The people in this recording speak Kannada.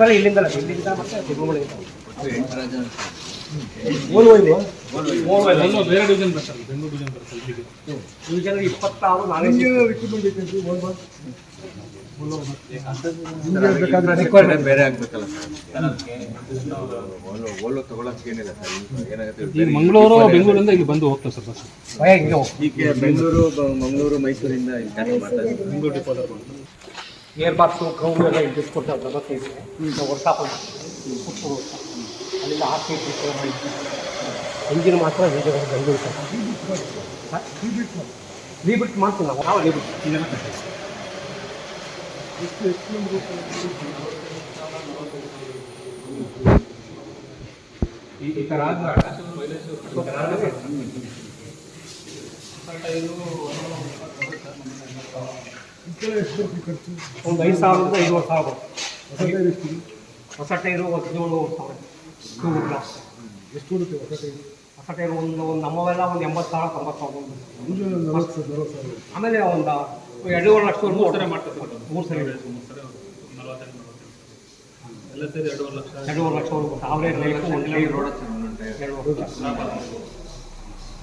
ಮೇಲೆ ಇಲ್ಲಿಂದಲ್ಲ ಇಲ್ಲಿಂದ ಮತ್ತೆ ತಿರುಮಲೆಯಿಂದ ಇಪ್ಪತ್ತಾರು ನಾಲ್ಕು ಇಲ್ಲ. ಒಂದು ಬೇರೆ ಆಗ್ಬೇಕಲ್ಲ ಓಲೋ ತಗೊಳಕ್ ಏನಿಲ್ಲ ಸರ್ ಏನಾಗುತ್ತೆ ಮಂಗಳೂರು ಬೆಂಗಳೂರಿಂದ ಇಲ್ಲಿ ಬಂದು ಹೋಗ್ತಾರೆ ಸರ್ ಬಸ್ ಹಿಂಗೆ ಹೋಗು. ಈಗ ಬೆಂಗಳೂರು ಮಂಗಳೂರು ಮೈಸೂರಿಂದ ಇಲ್ಲಿ ಏರ್ ಬಾಕ್ಸು ಕ್ರೌಂಡ್ ಎಲ್ಲ ಇಲ್ಲಿ ಬಿಟ್ಕೊಡ್ತಾರೆ ಮತ್ತೆ ಈಗ ವರ್ಕ್ಶಾಪ್ ಪುತ್ತೂರು ಅಲ್ಲಿಂದ ಆರ್ ಸಿ ಇಂಜಿನ್ ಮಾತ್ರ ವಿಜಯವಾಡ ಬೆಂಗಳೂರು ರೀಬಿಟ್ ಮಾಡ್ತೀವಿ ನಾವು. ಲೀಬಿಟ್ ರೀಬಿಟ್ ಈ ಥರ ಒಂದು ಐದು ಸಾವಿರದಿಂದ ಐದುವರೆ ಸಾವಿರ. ಹೊಸ ಟೈರು ಹದಿನೇಳು ಸಾವಿರ. ಟೂ ಎಷ್ಟು ಕೊಡುತ್ತೆ ಹೊಸ ಟೈಮ್ ಹೊಸ ಟೈರು ಒಂದು ಒಂದು ನಮ್ಮವೆಲ್ಲ ಒಂದು ಎಂಬತ್ತು ಸಾವಿರ ತೊಂಬತ್ತು ಸಾವಿರ. ಆಮೇಲೆ ಒಂದು ಎರಡೂವರೆ ಲಕ್ಷ ಮೂರು ಸರಿ ಮಾಡ್ತಾರೆ ಮೂರು ಸರಿ ಮೂರು ಸರಿ ನಲವತ್ತೆಂಟು ಎಲ್ಲ ಸೇರಿ ಎರಡೂವರೆ ಲಕ್ಷ. ಎರಡೂವರೆ ಲಕ್ಷ ಸಾವಿರ ಲೈಫು ಒಂದು ಎರಡು ಲಕ್ಷ.